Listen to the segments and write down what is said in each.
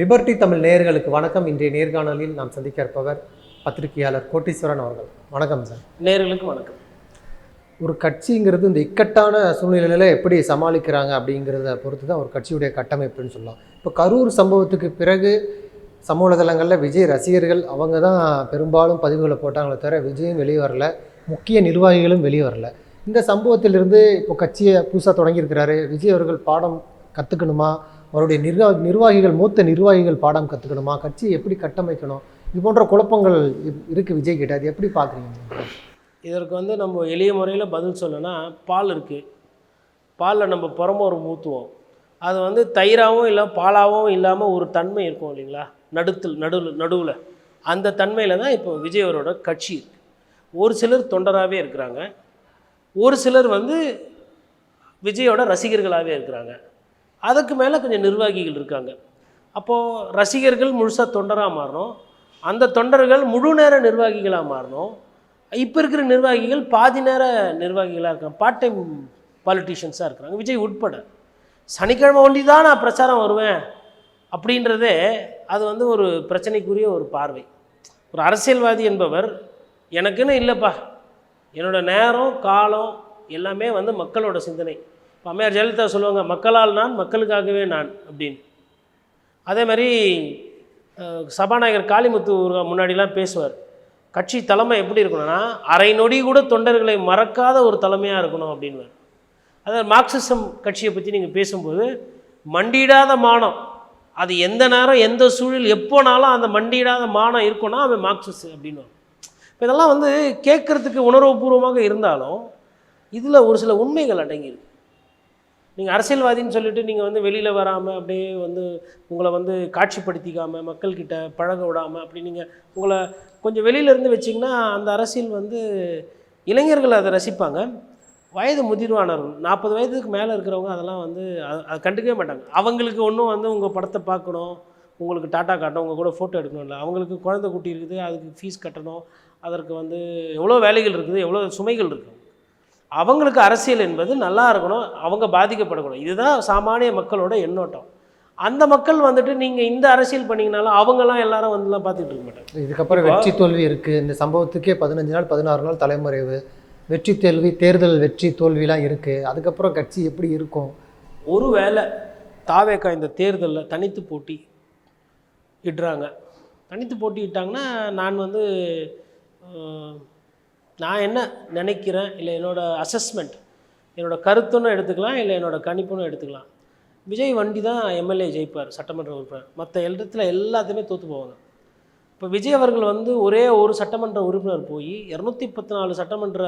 Liberty Tamil நேயர்களுக்கு வணக்கம். இன்றைய நேர்காணலில் நாம் சந்திக்க இருப்பவர் பத்திரிகையாளர் கோட்டீஸ்வரன் அவர்கள். வணக்கம் சார். நேர்களுக்கு வணக்கம். ஒரு கட்சிங்கிறது இந்த இக்கட்டான சூழ்நிலையில் எப்படி சமாளிக்கிறாங்க அப்படிங்கிறத பொறுத்து தான் ஒரு கட்சியுடைய கட்டமைப்புன்னு சொல்லலாம். இப்போ கரூர் சம்பவத்துக்கு பிறகு சமூக வலைதளங்களில் விஜய் ரசிகர்கள் அவங்க தான் பெரும்பாலும் பதிவுகளை போட்டாங்களே தவிர விஜயும் வெளியே வரல. முக்கிய நிர்வாகிகளும் வெளியே வரல. இந்த சம்பவத்திலிருந்து இப்போ கட்சியை புதுசாக தொடங்கியிருக்கிறாரு. விஜய் அவர்கள் பாடம் கற்றுக்கணுமா அவருடைய நிர்வா நிர்வாகிகள் மூத்த நிர்வாகிகள் பாடம் கற்றுக்கணுமா கட்சியை எப்படி கட்டமைக்கணும்? இது போன்ற குழப்பங்கள் இருக்குது விஜய் கிட்ட. அது எப்படி பார்க்குறீங்க இதற்கு வந்து நம்ம எளிய முறையில் பதில் சொல்லணும்னா பால் இருக்குது பாலில் நம்ம புறமோர் ஊற்றுவோம் அது வந்து தயிராகவும் இல்லை பாலாகவும் இல்லாமல் ஒரு தன்மை இருக்கும் இல்லைங்களா? நடுத்தில் நடுவில் நடுவில். அந்த தன்மையில் தான் இப்போ விஜய் அவரோட கட்சி இருக்குது ஒரு சிலர் தொண்டராகவே இருக்கிறாங்க. ஒரு சிலர் வந்து விஜயோட ரசிகர்களாகவே இருக்கிறாங்க. அதுக்கு மேலே கொஞ்சம் நிர்வாகிகள் இருக்காங்க. அப்போது ரசிகர்கள் முழுசாக தொண்டராக மாறணும். அந்த தொண்டர்கள் முழு நேர நிர்வாகிகளாக மாறணும். இப்போ இருக்கிற நிர்வாகிகள் பாதி நேர நிர்வாகிகளாக இருக்காங்க. பார்ட் டைம் பாலிட்டிஷியன்ஸாக இருக்கிறாங்க. விஜய் உட்பட. சனிக்கிழமை ஒண்டி தான் நான் பிரச்சாரம் வருவேன் அப்படின்றதே அது வந்து ஒரு பிரச்சனைக்குரிய ஒரு பார்வை. ஒரு அரசியல்வாதி என்பவர் எனக்குன்னு இல்லைப்பா. என்னோடய நேரம் காலம் எல்லாமே வந்து மக்களோட சிந்தனை. இப்போ அம்மையார் ஜெயலலிதா சொல்லுவாங்க மக்களால் நான் மக்களுக்காகவே நான் அப்படின்னு. அதே மாதிரி சபாநாயகர் காளிமுத்து முன்னாடிலாம் பேசுவார் கட்சி தலைமை எப்படி இருக்கணும்னா அரை நொடி கூட தொண்டர்களை மறக்காத ஒரு தலைமையாக இருக்கணும் அப்படின்வார் அதாவது மார்க்சிசம் கட்சியை பற்றி நீங்கள் பேசும்போது மண்டியிடாத மானம் அது எந்த நேரம் எந்த சூழல் எப்போனாலும் அந்த மண்டியிடாத மானம் இருக்கும்னா அவன் மார்க்சிஸ் அப்படின்னு இப்போ இதெல்லாம் வந்து கேட்குறதுக்கு உணர்வுபூர்வமாக இருந்தாலும் இதில் ஒரு சில உண்மைகள் அடங்கியிருக்கு. நீங்கள் அரசியல்வாதின்னு சொல்லிட்டு நீங்கள் வந்து வெளியில் வராமல் அப்படியே வந்து உங்களை வந்து காட்சிப்படுத்திக்காமல் மக்கள்கிட்ட பழக விடாமல் அப்படி நீங்கள் உங்களை கொஞ்சம் வெளியிலேருந்து வச்சிங்கன்னா அந்த அரசியல் வந்து இளைஞர்கள் அதை ரசிப்பாங்க. வயது முதிர்வானவர்கள் நாற்பது வயதுக்கு மேலே இருக்கிறவங்க அதெல்லாம் வந்து அதை கண்டுக்கவே மாட்டாங்க. அவங்களுக்கு ஒன்றும் வந்து உங்கள் படத்தை பார்க்கணும் உங்களுக்கு டாட்டா காட்டணும் உங்கள் கூட ஃபோட்டோ எடுக்கணும் இல்லை. அவங்களுக்கு குழந்தை குட்டி இருக்குது அதுக்கு ஃபீஸ் கட்டணும் அதற்கு வந்து எவ்வளோ வேலைகள் இருக்குது எவ்வளோ சுமைகள் இருக்குது அவங்களுக்கு அரசியல் என்பது நல்லா இருக்கணும் அவங்க பாதிக்கப்படக்கூடாது இதுதான் சாமானிய மக்களோட எண்ணோட்டம். அந்த மக்கள் வந்துட்டு நீங்கள் இந்த அரசியல் பண்ணீங்கனாலும் அவங்கெல்லாம் எல்லாரும் வந்துலாம் பார்த்துட்டு இருக்க மாட்டாங்க. இதுக்கப்புறம் வெற்றி தோல்வி இருக்குது இந்த சம்பவத்துக்கே பதினஞ்சு நாள் பதினாறு நாள் தலைமறைவு. வெற்றி தோல்வி தேர்தல் வெற்றி தோல்விலாம் இருக்குது அதுக்கப்புறம் கட்சி எப்படி இருக்கும்? ஒருவேளை தாவேக்கா இந்த தேர்தலில் தனித்து போட்டி இடுறாங்க. தனித்து போட்டியிட்டாங்கன்னா நான் வந்து நான் என்ன நினைக்கிறேன் இல்லை என்னோடய அசஸ்மெண்ட் என்னோடய கருத்துன்னு எடுத்துக்கலாம் இல்லை என்னோடய கணிப்புன்னு எடுத்துக்கலாம். விஜய் வண்டி தான் எம்எல்ஏ ஜெயிப்பார் சட்டமன்ற உறுப்பினர். மற்ற இடத்துல எல்லாத்தையுமே தோற்று போவாங்க. இப்போ விஜய் அவர்கள் வந்து ஒரே ஒரு சட்டமன்ற உறுப்பினர் போய் இரநூத்தி பத்து நாலு சட்டமன்ற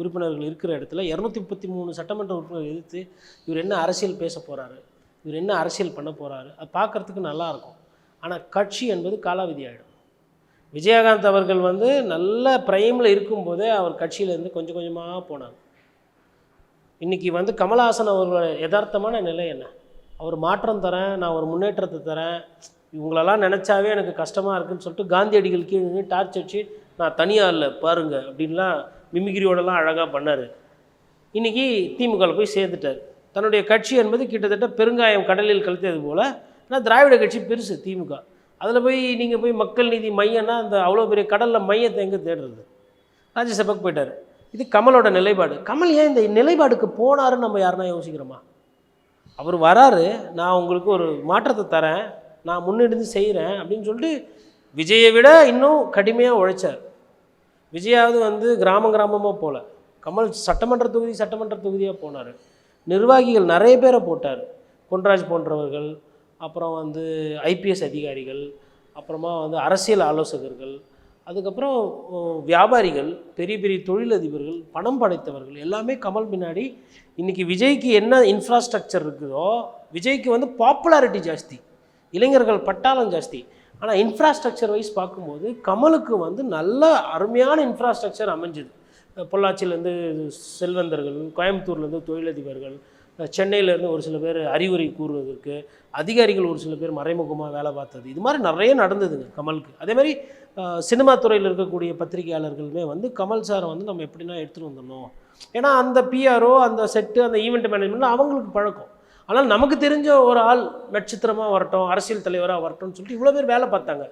உறுப்பினர்கள் இருக்கிற இடத்துல இரநூத்தி முப்பத்தி மூணு சட்டமன்ற உறுப்பினர் எதிர்த்து இவர் என்ன அரசியல் பேச போகிறாரு இவர் என்ன அரசியல் பண்ண போகிறாரு அது பார்க்குறதுக்கு நல்லாயிருக்கும் ஆனால் கட்சி என்பது காலாவதி ஆகிடும் விஜயகாந்த் அவர்கள் வந்து நல்ல பிரைமில் இருக்கும்போதே அவர் கட்சியிலேருந்து கொஞ்சம் கொஞ்சமாக போனாங்க. இன்றைக்கி வந்து கமலஹாசன் அவர்களோட யதார்த்தமான நிலை என்ன? அவர் மாற்றம் தரேன் நான் ஒரு முன்னேற்றத்தை தரேன் இவங்களெல்லாம் நினச்சாவே எனக்கு கஷ்டமாக இருக்குன்னு சொல்லிட்டு காந்தியடிகள் கீழே நின்று டார்ச் அடிச்சு நான் தனியாக இல்லை பாருங்கள் அப்படின்லாம் மிமிகிரியோடலாம் அழகாக பண்ணார். இன்றைக்கி திமுகவில் போய் சேர்ந்துட்டார். தன்னுடைய கட்சி என்பது கிட்டத்தட்ட பெருங்காயம் கடலில் கலத்தியது போல் ஆனால் திராவிட கட்சி பெருசு திமுக. அதில் போய் நீங்கள் போய் மக்கள் நீதி மையம்னா அந்த அவ்வளோ பெரிய கடலில் மையத்தை எங்கே தேடுறது? ராஜ்யசபாக்கு போயிட்டார். இது கமலோட நிலைப்பாடு. கமல் ஏன் இந்த நிலைப்பாடுக்கு போனாருன்னு நம்ம யாருன்னா யோசிக்கிறோமா? அவர் வராரு நான் உங்களுக்கு ஒரு மாற்றத்தை தரேன் நான் முன்னெடுத்து செய்கிறேன் அப்படின்னு சொல்லிட்டு விஜயை விட இன்னும் கடுமையாக உழைச்சார். விஜயாவது வந்து கிராமம் கிராமமாக போகல கமல் சட்டமன்ற தொகுதி சட்டமன்ற தொகுதியாக போனார். நிர்வாகிகள் நிறைய பேரை போட்டார். பொன்ராஜ் போன்றவர்கள் அப்புறம் வந்து ஐபிஎஸ் அதிகாரிகள் அப்புறமா வந்து அரசியல் ஆலோசகர்கள் அதுக்கப்புறம் வியாபாரிகள் பெரிய பெரிய தொழிலதிபர்கள் பணம் படைத்தவர்கள் எல்லாமே கமல் பின்னாடி. இன்றைக்கி விஜய்க்கு என்ன இன்ஃப்ராஸ்ட்ரக்சர் இருக்குதோ விஜய்க்கு வந்து பாப்புலாரிட்டி ஜாஸ்தி. இளைஞர்கள் பட்டாளம் ஜாஸ்தி. ஆனால் இன்ஃப்ராஸ்ட்ரக்சர் வைஸ் பார்க்கும்போது கமலுக்கு வந்து நல்ல அருமையான இன்ஃப்ராஸ்ட்ரக்சர் அமைஞ்சுது. பொள்ளாச்சியிலேருந்து செல்வந்தர்கள் கோயம்புத்தூர்லேருந்து தொழிலதிபர்கள் சென்னையிலேருந்து ஒரு சில பேர் அறிவுரை கூறுவதற்கு அதிகாரிகள் ஒரு சில பேர் மறைமுகமாக வேலை பார்த்தது. இது மாதிரி நிறைய நடந்ததுங்க கமலுக்கு. அதே மாதிரி சினிமா துறையில் இருக்கக்கூடிய பத்திரிகையாளர்களுமே வந்து கமல் சாரை வந்து நம்ம எப்படின்னா எடுத்துகிட்டு வந்துடணும். ஏன்னா அந்த பிஆர்ஓ அந்த செட்டு அந்த ஈவெண்ட் மேனேஜ்மெண்ட் அவங்களுக்கு பழக்கம். ஆனால் நமக்கு தெரிஞ்ச ஒரு ஆள் நட்சத்திரமாக வரட்டும் அரசியல் தலைவராக வரட்டும்னு சொல்லிட்டு இவ்வளோ பேர் வேலை பார்த்தாங்க.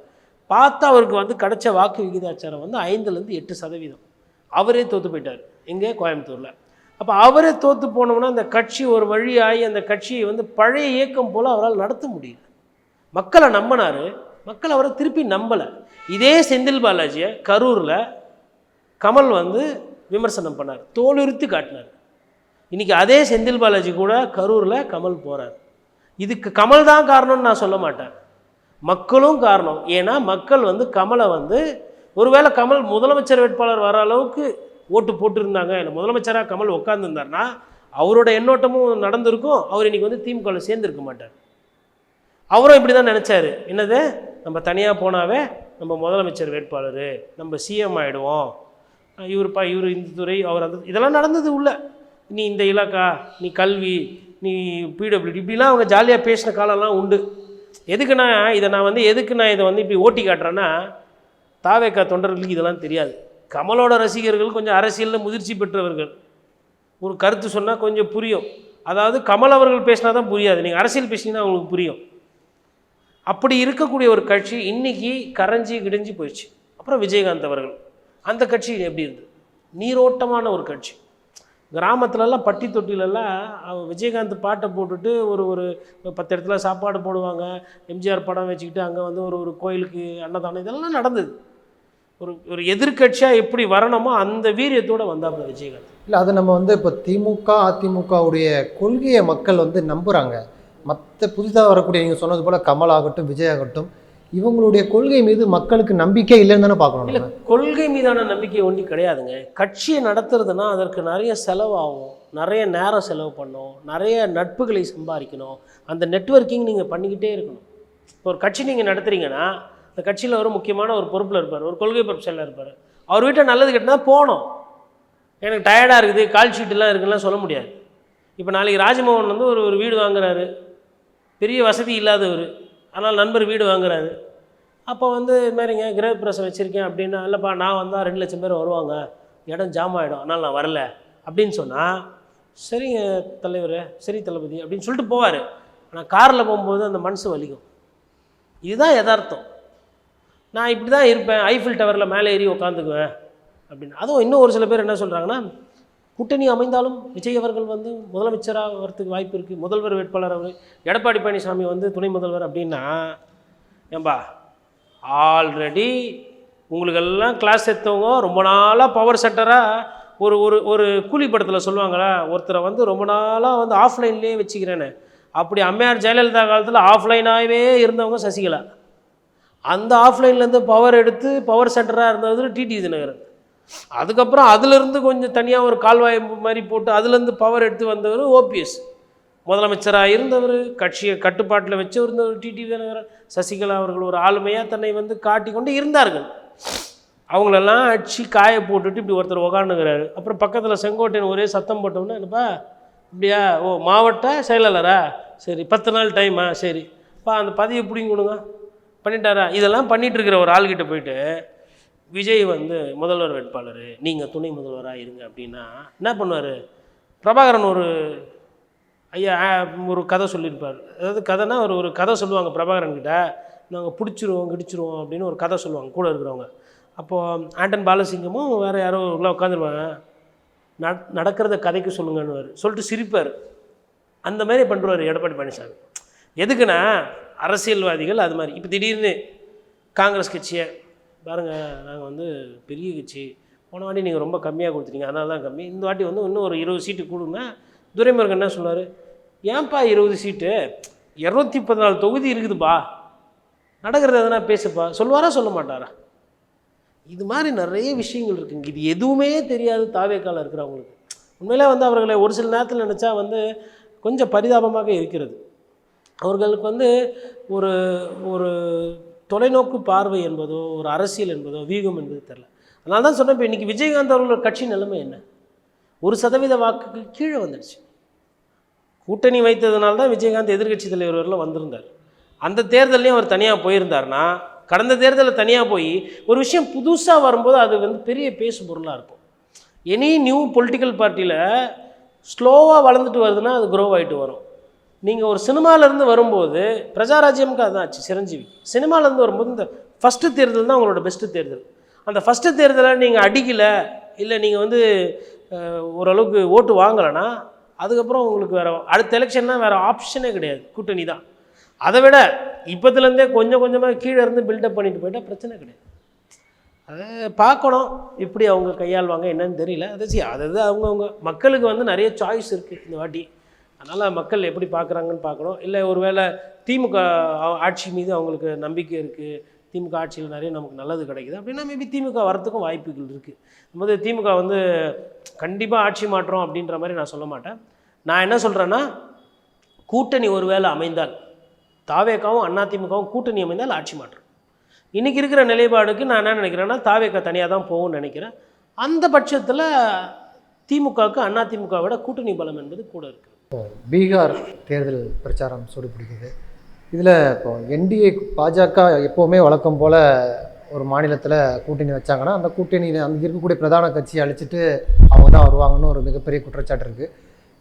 பார்த்தா அவருக்கு வந்து கிடைச்ச வாக்கு விகிதாச்சாரம் வந்து ஐந்துலேருந்து எட்டு சதவீதம். அவரே தோற்று போயிட்டார். எங்கே? கோயம்புத்தூரில். அப்போ அவரே தோற்று போனோம்னா அந்த கட்சி ஒரு வழியாகி அந்த கட்சியை வந்து பழைய இயக்கம் போல் அவரால் நடத்த முடியல. மக்களை நம்பினார். மக்கள் அவரை திருப்பி நம்பலை. இதே செந்தில் பாலாஜியை கரூரில் கமல் வந்து விமர்சனம் பண்ணார். தோலுறுத்து காட்டினார். இன்றைக்கி அதே செந்தில் பாலாஜி கூட கரூரில் கமல் போகிறார் இதுக்கு கமல் தான் காரணம்னு நான் சொல்ல மாட்டேன். மக்களும் காரணம். ஏன்னா மக்கள் வந்து கமலை வந்து ஒருவேளை கமல் முதலமைச்சர் வேட்பாளர் வர அளவுக்கு ஓட்டு போட்டிருந்தாங்க. இல்லை முதலமைச்சராக கமல் உட்காந்துருந்தார்னா அவரோட எண்ணோட்டமும் நடந்திருக்கும். அவர் இன்னைக்கு வந்து திமுகவில் சேர்ந்துருக்க மாட்டார். அவரும் இப்படி தான் நினச்சாரு. என்னது? நம்ம தனியாக போனாவே நம்ம முதலமைச்சர் வேட்பாளர் நம்ம சிஎம் ஆகிடுவோம் இவருப்பா இவர் இந்த துறை அவர் அந்த இதெல்லாம் நடந்தது உள்ள. நீ இந்த இலாக்கா நீ கல்வி நீ பிடபிள்யூடி இப்படிலாம் அவங்க ஜாலியாக பேசின காலம்லாம் உண்டு. எதுக்குன்னா இதை நான் வந்து எதுக்கு நான் இதை வந்து இப்படி ஓட்டி காட்டுறேன்னா தாவேக்கா தொண்டர்களுக்கு இதெல்லாம் தெரியாது. கமலோட ரசிகர்கள் கொஞ்சம் அரசியலில் முதிர்ச்சி பெற்றவர்கள். ஒரு கருத்து சொன்னால் கொஞ்சம் புரியும். அதாவது கமல் அவர்கள் பேசினா தான் புரியாது. நீங்கள் அரசியல் பேசினீங்கன்னா அவங்களுக்கு புரியும். அப்படி இருக்கக்கூடிய ஒரு கட்சி இன்றைக்கி கரைஞ்சி கிடிஞ்சு போயிடுச்சு. அப்புறம் விஜயகாந்த் அவர்கள். அந்த கட்சி எப்படி இருந்தது? நீரோட்டமான ஒரு கட்சி. கிராமத்துலலாம் பட்டி தொட்டிலெல்லாம் விஜயகாந்த் பாட்டை போட்டுட்டு ஒரு ஒரு பத்து இடத்துல சாப்பாடு போடுவாங்க. எம்ஜிஆர் படம் வச்சுக்கிட்டு அங்கே வந்து ஒரு ஒரு கோயிலுக்கு அன்னதானம் இதெல்லாம் நடந்தது. ஒரு ஒரு எதிர்க்கட்சியாக எப்படி வரணுமோ அந்த வீரியத்தோடு வந்தாப்புல விஜயகாந்த். இல்லை அது நம்ம வந்து இப்போ திமுக அதிமுகவுடைய கொள்கையை மக்கள் வந்து நம்புகிறாங்க மற்ற புதிதாக வரக்கூடிய நீங்கள் சொன்னது போல் கமல் ஆகட்டும் விஜய் ஆகட்டும் இவங்களுடைய கொள்கை மீது மக்களுக்கு நம்பிக்கை இல்லைன்னு தானே பார்க்கணும் இல்லை கொள்கை மீதான நம்பிக்கை ஒன்றி கிடையாதுங்க. கட்சியை நடத்துறதுனா அதற்கு நிறைய செலவாகும். நிறைய நேரம் செலவு பண்ணும். நிறைய நட்புகளை சம்பாதிக்கணும். அந்த நெட்வொர்க்கிங் நீங்கள் பண்ணிக்கிட்டே இருக்கணும். இப்போ ஒரு கட்சி நீங்கள் நடத்துறீங்கன்னா அந்த கட்சியில் ஒரு முக்கியமான ஒரு பொறுப்பில் இருப்பார் ஒரு கொள்கை பொறுப்பில் இருப்பார். அவர் வீட்டில் நல்லது கெட்டனா போகணும் எனக்கு டயர்டாக இருக்குது கால் ஷீட்டெல்லாம் இருக்குலாம் சொல்ல முடியாது. இப்போ நாளைக்கு ராஜமோகன் வந்து ஒரு ஒரு வீடு வாங்குறாரு. பெரிய வசதி இல்லாதவர். ஆனால் நண்பர் வீடு வாங்குறாரு. அப்போ வந்து இது மாதிரிங்க கிரகப்பிரசம் வச்சுருக்கேன் அப்படின்னா இல்லைப்பா நான் வந்தால் ரெண்டு லட்சம் பேர் வருவாங்க. இடம் ஜாம் ஆகிடும் அதனால் நான் வரல. அப்படின்னு சொன்னால் சரிங்க தலைவர் சரி தளபதி அப்படின்னு சொல்லிட்டு போவார். ஆனால் காரில் போகும்போது அந்த மனசு வலிக்கும். இதுதான் யதார்த்தம். நான் இப்படி தான் இருப்பேன் ஐஃபில் டவரில் மேலே ஏறி உட்காந்துக்குவேன் அப்படின்னு. அதுவும் இன்னும் ஒரு சில பேர் என்ன சொல்கிறாங்கன்னா கூட்டணி அமைந்தாலும் விஜய் அவர்கள் வந்து முதலமைச்சராக வரத்துக்கு வாய்ப்பு இருக்குது முதல்வர் வேட்பாளர் அவர் எடப்பாடி பழனிசாமி வந்து துணை முதல்வர் அப்படின்னா ஏம்பா ஆல்ரெடி உங்களுக்கெல்லாம் கிளாஸ் எடுத்தவங்க ரொம்ப நாளாக பவர் செட்டராக ஒரு ஒரு ஒரு கூலி படத்தில் சொல்லுவாங்களா ஒருத்தரை வந்து ரொம்ப நாளாக வந்து ஆஃப்லைன்லேயே வச்சுக்கிறேன்னு. அப்படி அம்மையார் ஜெயலலிதா காலத்தில் ஆஃப்லைனாகவே இருந்தவங்க சசிகலா. அந்த ஆஃப்லைன்லேருந்து பவர் எடுத்து பவர் சென்டராக இருந்தது டிடி தினகரன் அதுக்கப்புறம் அதுலேருந்து கொஞ்சம் தனியாக ஒரு கால்வாய் மாதிரி போட்டு அதுலேருந்து பவர் எடுத்து வந்தவர் ஓபிஎஸ் முதலமைச்சராக இருந்தவர் கட்சியை கட்டுப்பாட்டில் வச்சு இருந்தவர் டிடி தினகரன் சசிகலா அவர்கள் ஒரு ஆளுமையாக தன்னை வந்து காட்டி கொண்டு இருந்தார்கள். அவங்களெல்லாம் அடிச்சு காய போட்டுட்டு இப்படி ஒருத்தர் உக்காந்துக்கிறாரு. அப்புறம் பக்கத்தில் செங்கோட்டையன் ஒரே சத்தம் போட்டோம்னா என்னப்பா இப்படியா ஓ மாவட்ட செயலாளரா? சரி பத்து நாள் டைமா சரி. பா அந்த பதவியை பிடிங்கி கொடுங்க பண்ணிட்டாரா? இதெல்லாம் பண்ணிட்டு இருக்கிற ஒரு ஆள்கிட்ட போயிட்டு விஜய் வந்து முதல்வர் வேட்பாளர் நீங்கள் துணை முதல்வராக இருங்க அப்படின்னா என்ன பண்ணுவார்? பிரபாகரன் ஒரு ஐயா ஒரு கதை சொல்லியிருப்பார். அதாவது கதைனா ஒரு ஒரு கதை சொல்லுவாங்க பிரபாகரன் கிட்ட. நாங்கள் பிடிச்சிருவோம் கிடிச்சிருவோம் அப்படின்னு ஒரு கதை சொல்லுவாங்க கூட இருக்கிறவங்க. அப்போது ஆண்டன் பாலசிங்கமும் வேறு யாரோ உள்ள உட்காந்துருவாங்க நட நடக்கிறத கதைக்கு சொல்லுங்கன்னு சொல்லிட்டு சிரிப்பார். அந்த மாதிரி பண்ணுறாரு எடப்பாடி பழனிசாமி. எதுக்குன்னா அரசியல்வாதிகள் அது மாதிரி. இப்போ திடீர்னு காங்கிரஸ் கட்சியை பாருங்கள் நாங்கள் வந்து பெரிய கட்சி போன வாட்டி நீங்கள் ரொம்ப கம்மியாக கொடுத்துட்டீங்க அதனால தான் கம்மி. இந்த வாட்டி வந்து இன்னும் ஒரு இருபது சீட்டு கொடுங்க துரைமுருகன் என்ன சொன்னார் ஏன்பா இருபது சீட்டு? இரநூத்தி பதினாலு தொகுதி இருக்குதுப்பா. நடக்கிறது எதனா பேசுப்பா. சொல்லுவாரா சொல்ல மாட்டாரா? இது மாதிரி நிறைய விஷயங்கள் இருக்குங்க. இது எதுவுமே தெரியாது தாவேக்கால இருக்கிறவங்களுக்கு. உண்மையிலே வந்து அவர்களை ஒரு சில நேரத்தில் நினச்சா வந்து கொஞ்சம் பரிதாபமாக இருக்கிறது. அவர்களுக்கு வந்து ஒரு ஒரு தொலைநோக்கு பார்வை என்பதோ ஒரு அரசியல் என்பதோ வீகம் என்பது தெரில அதனால தான் சொன்னேன் இப்போ இன்றைக்கி விஜயகாந்த் அவர்களோட கட்சி நிலைமை என்ன? ஒரு சதவீத வாக்குக்கு கீழே வந்துடுச்சு கூட்டணி வைத்ததுனால தான் விஜயகாந்த் எதிர்கட்சி தலைவர் வந்திருந்தார். அந்த தேர்தலையும் அவர் தனியாக போயிருந்தார்னா கடந்த தேர்தலில் தனியாக போய் ஒரு விஷயம் புதுசாக வரும்போது அது வந்து பெரிய பேசு பொருளாக இருக்கும். எனி நியூ பொலிட்டிக்கல் பார்ட்டியில் ஸ்லோவாக வளர்ந்துட்டு வருதுன்னா அது க்ரோவ் ஆகிட்டு வரும். நீங்கள் ஒரு சினிமாவிலேருந்து வரும்போது பிரஜாராஜ்யம்க்கு அதுதான் ஆச்சு சிரஞ்சீவி. சினிமாலேருந்து வரும்போது இந்த ஃபஸ்ட்டு தேர்தல் தான் உங்களோட பெஸ்ட்டு தேர்தல். அந்த ஃபஸ்ட்டு தேர்தலை நீங்கள் அடிக்கலை இல்லை நீங்கள் வந்து ஓரளவுக்கு ஓட்டு வாங்கலைன்னா அதுக்கப்புறம் உங்களுக்கு வேறு அடுத்த எலெக்ஷன்னா வேறு ஆப்ஷனே கிடையாது கூட்டணி தான். அதை விட இப்போத்துலேருந்தே கொஞ்சம் கொஞ்சமாக கீழே இருந்து பில்டப் பண்ணிட்டு போயிட்டால் பிரச்சனை கிடையாது. அதை பார்க்கணும் இப்படி அவங்க கையாள்வாங்க என்னன்னு தெரியல. அதை சரி அது அவங்கவுங்க மக்களுக்கு வந்து நிறைய சாய்ஸ் இருக்குது இந்த வாட்டி. அதனால் மக்கள் எப்படி பார்க்குறாங்கன்னு பார்க்கணும். இல்லை ஒருவேளை திமுக ஆட்சி மீது அவங்களுக்கு நம்பிக்கை இருக்குது திமுக ஆட்சியில் நிறைய நமக்கு நல்லது கிடைக்குது. அப்படின்னா மேபி திமுக வரத்துக்கும் வாய்ப்புகள் இருக்குது போது திமுக வந்து கண்டிப்பாக ஆட்சி மாற்றம் அப்படின்ற மாதிரி நான் சொல்ல மாட்டேன். நான் என்ன சொல்கிறேன்னா கூட்டணி ஒருவேளை அமைந்தால் தாவேக்காவும் அதிமுகவும் கூட்டணி அமைந்தால் ஆட்சி மாற்றம். இன்றைக்கி இருக்கிற நிலைப்பாடுக்கு நான் என்ன நினைக்கிறேன்னா தாவேக்கா தனியாக தான் போகும்னு நினைக்கிறேன். அந்த பட்சத்தில் திமுகவுக்கு அதிமுக விட கூட்டணி பலம் என்பது கூட இருக்குது பீகார் தேர்தல் பிரச்சாரம் சூடு பிடிக்குது இதில் இப்போ என்டிஏ பாஜக எப்போவுமே வழக்கம் போல் ஒரு மாநிலத்தில் கூட்டணி வச்சாங்கன்னா அந்த கூட்டணியில் அங்கே இருக்கக்கூடிய பிரதான கட்சியை அழிச்சிட்டு அவங்க தான் வருவாங்கன்னு ஒரு மிகப்பெரிய குற்றச்சாட்டு இருக்குது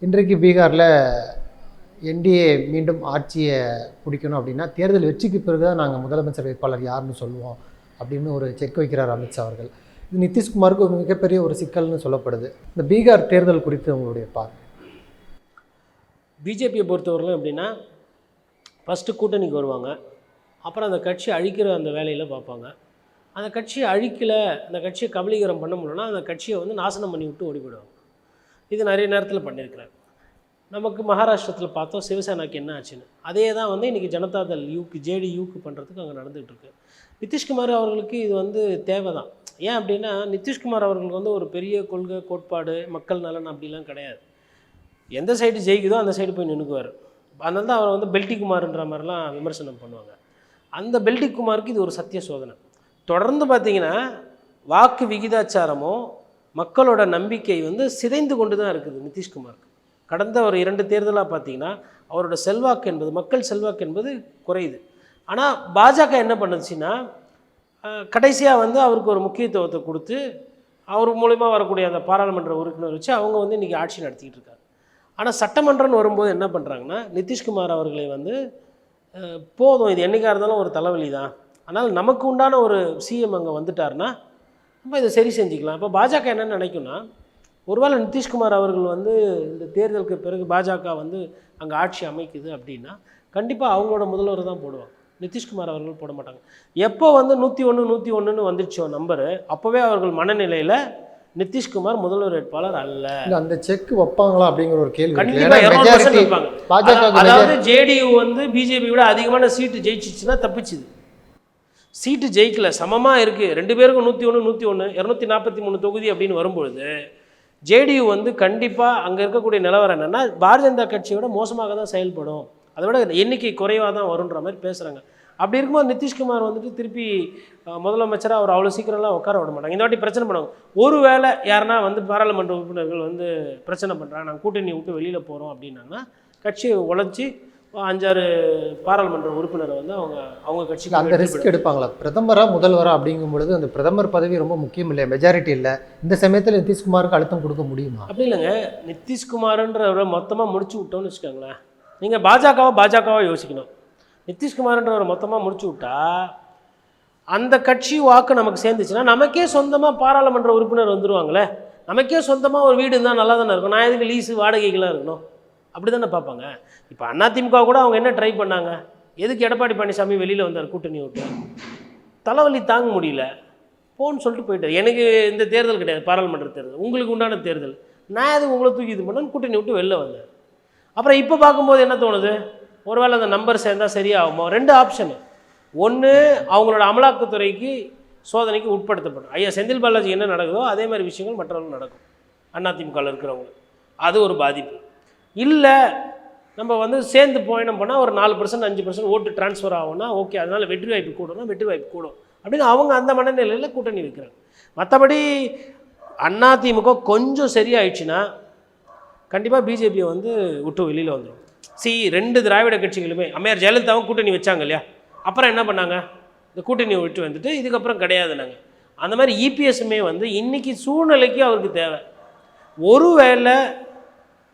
இன்றைக்கு பீகாரில் என்டிஏ மீண்டும் ஆட்சியை பிடிக்கணும் அப்படின்னா தேர்தல் வெற்றிக்கு பிறகு தான் நாங்கள் முதலமைச்சர் வேட்பாளர் யாருன்னு சொல்லுவோம் அப்படின்னு ஒரு செக் வைக்கிறார் அமித்ஷா அவர்கள். இது நிதிஷ்குமாருக்கு மிகப்பெரிய ஒரு சிக்கல்னு சொல்லப்படுது. இந்த பீகார் தேர்தல் குறித்து உங்களுடைய பார்வை? பிஜேபியை பொறுத்தவரையிலும் எப்படின்னா ஃபஸ்ட்டு கூட்டணிக்கு வருவாங்க. அப்புறம் அந்த கட்சி அழிக்கிற அந்த வேலையில் பார்ப்பாங்க. அந்த கட்சியை அழிக்கலை அந்த கட்சியை கபலீகரம் பண்ண முடியலன்னா அந்த கட்சியை வந்து நாசனம் பண்ணி விட்டு ஓடி இது நிறைய நேரத்தில் பண்ணியிருக்கிறாங்க நமக்கு மகாராஷ்டிரத்தில் பார்த்தோம் சிவசேனாக்கு என்ன ஆச்சுன்னு. அதே தான் வந்து இன்றைக்கி ஜனதாதள் யூக்கு ஜேடி யூக்கு பண்ணுறதுக்கு அங்கே நடந்துகிட்ருக்கு நிதிஷ்குமார் அவர்களுக்கு இது வந்து தேவை தான் ஏன் அப்படின்னா நிதிஷ்குமார் அவர்களுக்கு வந்து ஒரு பெரிய கொள்கை கோட்பாடு மக்கள் நலன் அப்படிலாம் கிடையாது. எந்த சைடு ஜெயிக்குதோ அந்த சைடு போய் நின்றுக்குவார் அதனால தான் அவர் வந்து பெல்டி குமார்ன்ற மாதிரிலாம் விமர்சனம் பண்ணுவாங்க. அந்த பெல்டி குமாருக்கு இது ஒரு சத்திய சோதனை. தொடர்ந்து பார்த்தீங்கன்னா வாக்கு விகிதாச்சாரமும் மக்களோட நம்பிக்கை வந்து சிதைந்து கொண்டு தான் இருக்குது நிதிஷ்குமாருக்கு. கடந்த ஒரு இரண்டு தேர்தலாக பார்த்தீங்கன்னா அவரோட செல்வாக்கு என்பது மக்கள் செல்வாக்கு என்பது குறையுது. ஆனால் பாஜக என்ன பண்ணுச்சுன்னா கடைசியாக வந்து அவருக்கு ஒரு முக்கியத்துவத்தை கொடுத்து அவர் மூலிமா வரக்கூடிய அந்த பாராளுமன்ற உறுப்பினர் வச்சு அவங்க வந்து இன்றைக்கி ஆட்சி நடத்திக்கிட்டு இருக்காங்க. ஆனால் சட்டமன்றம்னு வரும்போது என்ன பண்ணுறாங்கன்னா நிதிஷ்குமார் அவர்களை வந்து போதும் இது என்னைக்காக இருந்தாலும் ஒரு தலைவலி தான் அதனால் நமக்கு உண்டான ஒரு சிஎம் அங்கே வந்துட்டார்னா நம்ம இதை சரி செஞ்சுக்கலாம். இப்போ பாஜக என்ன நினைக்கும்னா ஒருவேளை நிதிஷ்குமார் அவர்கள் வந்து இந்த தேர்தலுக்கு பிறகு பாஜக வந்து அங்கே ஆட்சி அமைக்குது அப்படின்னா கண்டிப்பாக அவங்களோட முதல்வர் தான் போடுவாங்க. நிதிஷ்குமார் அவர்கள் போட மாட்டாங்க. எப்போ வந்து நூற்றி ஒன்று நூற்றி ஒன்றுன்னு வந்துருச்சோ நம்பரு அப்போவே அவர்கள் மனநிலையில் நிதிஷ்குமார் முதல்வர் வேட்பாளர் அல்ல. அந்த செக் வைப்பாங்களா அப்படிங்கிற ஒரு கேள்வி இருக்கு. கண்டிப்பா ஏன்னா 200% majority இருப்பாங்க. பாஜக அதா- அதாவது ஜேடியு வந்து பிஜேபி விட அதிகமான சீட்டு ஜெயிச்சிச்சுன்னா தப்பிச்சுது. சீட்டு ஜெயிக்கல சமமா இருக்கு. ரெண்டு பேருக்கும் நூற்றி ஒன்று நூற்றி ஒன்று இரநூத்தி நாற்பத்தி மூணு தொகுதி அப்படின்னு வரும்பொழுது ஜேடியு வந்து கண்டிப்பா அங்க இருக்கக்கூடிய நிலவரம் என்னன்னா பாரதிய ஜனதா கட்சியோட மோசமாக தான் செயல்படும். அதை விட எண்ணிக்கை குறைவாக தான் வருன்ற மாதிரி பேசுறாங்க. அப்படி இருக்கும்போது நிதிஷ்குமார் வந்துட்டு திருப்பி அஹ், முதலமைச்சரா அவர் அவ்வளோ சீக்கிரம்லாம் உட்கார விட மாட்டாங்க. இந்த வாட்டி பிரச்சனை பண்ணுவாங்க. ஒருவேளை யாருன்னா வந்து பாராளுமன்ற உறுப்பினர்கள் வந்து பிரச்சனை பண்ணுறாங்க நாங்கள் கூட்டணி விட்டு வெளியில் போகிறோம் அப்படின்னாங்கன்னா கட்சியை உழைச்சி அஞ்சாறு பாராளுமன்ற உறுப்பினரை வந்து அவங்க அவங்க இல்ல, கட்சிக்கு அந்த ரிஸ்க் எடுப்பாங்களா? பிரதமரா முதல்வரா அப்படிங்கும் பொழுது அந்த பிரதமர் பதவி ரொம்ப முக்கியம் இல்லையா? மெஜாரிட்டி இல்லை. இந்த சமயத்தில் நிதிஷ்குமாருக்கு அழுத்தம் கொடுக்க முடியுமா? அப்படி இல்லைங்க. நிதிஷ்குமார்ன்றவரை மொத்தமாக முடிச்சு விட்டோம்னு வச்சுக்கோங்களேன். நீங்கள் பாஜகவா பாஜகவா யோசிக்கணும். நிதிஷ்குமார்ன்றவர் மொத்தமாக முடிச்சு விட்டா அந்த கட்சி வாக்கு நமக்கு சேர்ந்துச்சுன்னா நமக்கே சொந்தமாக பாராளுமன்ற உறுப்பினர் வந்துடுவாங்களே நமக்கே சொந்தமாக ஒரு வீடு இருந்தால் நல்லா தானே இருக்கும். நான் எதுக்கு லீஸு வாடகைகளாக இருக்கணும்? அப்படி தானே பார்ப்பாங்க. இப்போ அதிமுக கூட அவங்க என்ன ட்ரை பண்ணாங்க? எதுக்கு எடப்பாடி பழனிசாமி வெளியில் வந்தார் கூட்டணி விட்டு தலைவலி தாங்க முடியல. போன்னு சொல்லிட்டு போயிட்டார். எனக்கு இந்த தேர்தல் கிடையாது பாராளுமன்ற தேர்தல். உங்களுக்கு உண்டான தேர்தல். நான் எதுக்கு உங்களை தூக்கி இது பண்ணேன்னு கூட்டணி விட்டு வெளில வந்தேன் அப்புறம் இப்போ பார்க்கும்போது என்ன தோணுது? ஒருவேளை அந்த நம்பர் சேர்ந்தால் சரியாகுமோ? ரெண்டு ஆப்ஷனு ஒன்று அவங்களோட அமலாக்கத்துறைக்கு சோதனைக்கு உட்படுத்தப்படும். ஐயா செந்தில் பாலாஜி என்ன நடக்குதோ அதே மாதிரி விஷயங்கள் மற்றவர்கள் நடக்கும். அதிமுகவில் இருக்கிறவங்க அது ஒரு பாதிப்பு. இல்லை நம்ம வந்து சேர்ந்து பயணம் பண்ணால் ஒரு நாலு பர்சன்ட் அஞ்சு பர்சன்ட் ஓட்டு ட்ரான்ஸ்ஃபர் ஆகும்னா ஓகே அதனால் வெற்றி வாய்ப்பு கூடும்னா வெற்றி வாய்ப்பு கூடும். அப்படின்னு அவங்க அந்த மனநிலையில் கூட்டணி வைக்கிறாங்க. மற்றபடி அதிமுக கொஞ்சம் சரியாயிடுச்சுன்னா கண்டிப்பாக பிஜேபியை வந்து விட்டு வெளியில் வந்துடும் சி ரெண்டு திராவிட கட்சிகளுமே அம்மையார் ஜெயலலிதாவும் கூட்டணி வச்சாங்க இல்லையா? அப்புறம் என்ன பண்ணாங்க? இந்த கூட்டணியை விட்டு வந்துட்டு இதுக்கப்புறம் கிடையாது நாங்கள் அந்த மாதிரி இபிஎஸ்மே வந்து இன்றைக்கி சூழ்நிலைக்கு அவருக்கு தேவை. ஒருவேளை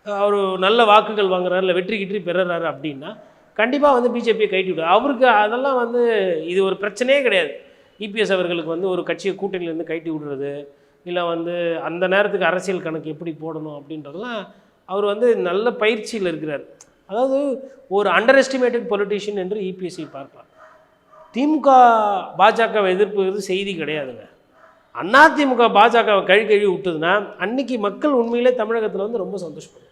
அவர் நல்ல வாக்குகள் வாங்குறாரு இல்லை வெற்றி கிற்றி பெறுறாரு அப்படின்னா கண்டிப்பாக வந்து பிஜேபியை கைட்டி விடு அவருக்கு அதெல்லாம் வந்து இது ஒரு பிரச்சனையே கிடையாது. இபிஎஸ் அவர்களுக்கு வந்து ஒரு கட்சியை கூட்டணியிலேருந்து கைட்டி விடுறது இல்லை வந்து அந்த நேரத்துக்கு அரசியல் கணக்கு எப்படி போடணும் அப்படின்றதெல்லாம் அவர் வந்து நல்ல பயிற்சியில் இருக்கிறார். அதாவது ஒரு அண்டர் எஸ்டிமேட்டட் பொலிட்டிஷியன் என்று இபிஎஸ்சி பார்ப்பார் திமுக பாஜகவை எதிர்ப்புகிறது செய்தி கிடையாதுங்க. அதிமுக பாஜகவை கழி கழுவி விட்டுதுன்னா அன்னைக்கு மக்கள் உண்மையிலே தமிழகத்தில் வந்து ரொம்ப சந்தோஷப்படுவாங்க.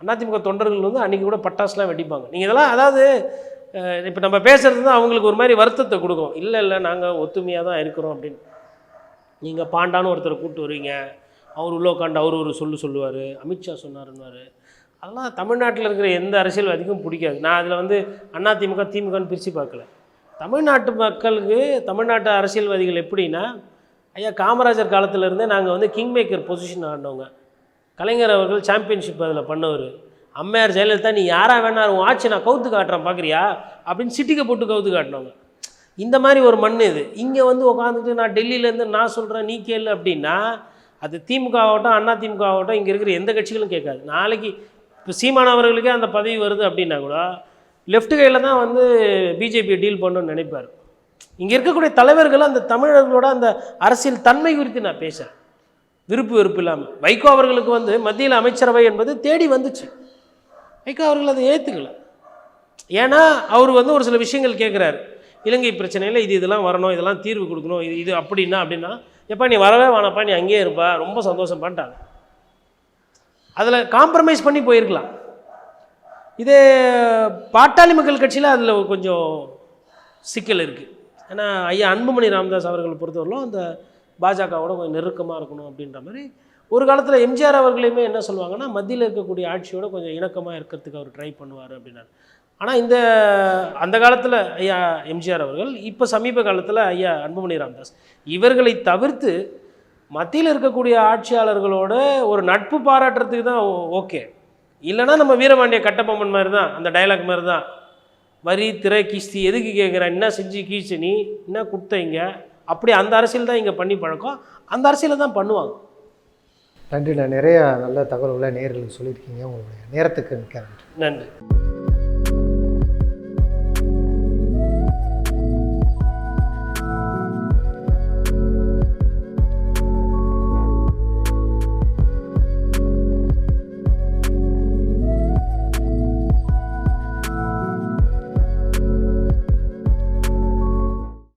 அதிமுக தொண்டர்கள் வந்து அன்றைக்கி கூட பட்டாசுலாம் வெடிப்பாங்க. நீங்கள் இதெல்லாம் அதாவது இப்போ நம்ம பேசுகிறது தான் அவங்களுக்கு ஒரு மாதிரி வருத்தத்தை கொடுக்கும். இல்லை இல்லை நாங்கள் ஒத்துமையாக தான் இருக்கிறோம் அப்படின்னு. நீங்கள் பாண்டான்னு ஒருத்தரை கூப்பிட்டு வருவீங்க. அவர் உள்ளே உட்காந்து அவர் ஒரு சொல்லு சொல்லுவார். அமித்ஷா சொன்னார்ன்னுவார். அதெல்லாம் தமிழ்நாட்டில் இருக்கிற எந்த அரசியல்வாதிக்கும் பிடிக்காது. நான் அதில் வந்து அண்ணா திமுக திமுகன்னு பிரித்து பார்க்கல. தமிழ்நாட்டு மக்களுக்கு தமிழ்நாட்டு அரசியல்வாதிகள் எப்படின்னா ஐயா காமராஜர் காலத்திலேருந்தே நாங்கள் வந்து கிங் மேக்கர் பொசிஷன் ஆடினவங்க கலைஞர் அவர்கள் சாம்பியன்ஷிப் அதில் பண்ணவர். அம்மையார் ஜெயலலிதா நீ யாராக வேணா உன் ஆட்சி நான் கவுத்து காட்டுறேன் பார்க்குறியா அப்படின்னு சிட்டிக்கை போட்டு கவுத்து காட்டினவங்க. இந்த மாதிரி ஒரு மண் இது. இங்கே வந்து உட்காந்துட்டு நான் டெல்லியிலேருந்து நான் சொல்கிறேன் நீ கேளு அப்படின்னா அது திமுக ஆகட்டும் அண்ணா திமுக ஆகட்டும் இங்கே இருக்கிற எந்த கட்சிகளும் கேட்காது. நாளைக்கு இப்போ சீமான் அவர்களுக்கே அந்த பதவி வருது அப்படின்னா கூட லெஃப்ட் கையில் தான் வந்து பிஜேபி டீல் பண்ணணும்னு நினைப்பார். இங்கே இருக்கக்கூடிய தலைவர்கள் அந்த தமிழர்களோட அந்த அரசியல் தன்மை குறித்து நான் பேசுகிறேன் விருப்பு வெறுப்பு இல்லாமல் வைகோ அவர்களுக்கு வந்து மத்தியில் அமைச்சரவை என்பது தேடி வந்துச்சு. வைகோ அவர்கள் அதை ஏற்றுக்கல ஏன்னா அவர் வந்து ஒரு சில விஷயங்கள் கேட்குறாரு இலங்கை பிரச்சனையில் இது இதெல்லாம் வரணும் இதெல்லாம் தீர்வு கொடுக்கணும் இது இது அப்படின்னா அப்படின்னா எப்பா நீ வரவே வேணாப்பா நீ அங்கேயே இருப்பா ரொம்ப சந்தோஷம் பண்ணிட்டாங்க அதில் காம்ப்ரமைஸ் பண்ணி போயிருக்கலாம். இதே பாட்டாளி மக்கள் கட்சியில் அதில் கொஞ்சம் சிக்கல் இருக்குது ஏன்னா ஐயா அன்புமணி ராமதாஸ் அவர்களை பொறுத்தவரையிலும் அந்த பாஜகவோட கொஞ்சம் நெருக்கமாக இருக்கணும் அப்படின்ற மாதிரி ஒரு காலத்தில் எம்ஜிஆர் அவர்களையுமே என்ன சொல்லுவாங்கன்னா மத்தியில் இருக்கக்கூடிய ஆட்சியோட கொஞ்சம் இணக்கமாக இருக்கிறதுக்கு அவர் ட்ரை பண்ணுவார் அப்படின்னாரு. ஆனால் இந்த அந்த காலத்தில் ஐயா எம்ஜிஆர் அவர்கள் இப்போ சமீப காலத்தில் ஐயா அன்புமணி ராமதாஸ் இவர்களை தவிர்த்து மத்தியில் இருக்கக்கூடிய ஆட்சியாளர்களோட ஒரு நட்பு பாராட்டுறதுக்கு தான் ஓகே. இல்லைன்னா நம்ம வீரபாண்டிய கட்டபொம்மன் மாதிரி தான் அந்த டயலாக் மாதிரி தான் வரி திரை கிஸ்தி எதுக்கு கேட்குற என்ன செஞ்சு கீச்சு நீ? என்ன கொடுத்தீங்க அப்படி அந்த அரசியல் தான் இங்கே பண்ணி பழக்கம். அந்த அரசியலை தான் பண்ணுவாங்க. நன்றி நான் நிறைய நல்ல தகவல்களை நேர்களுக்கு சொல்லியிருக்கீங்க. உங்களுடைய நேரத்துக்கு மிக்க நன்றி. நன்றி.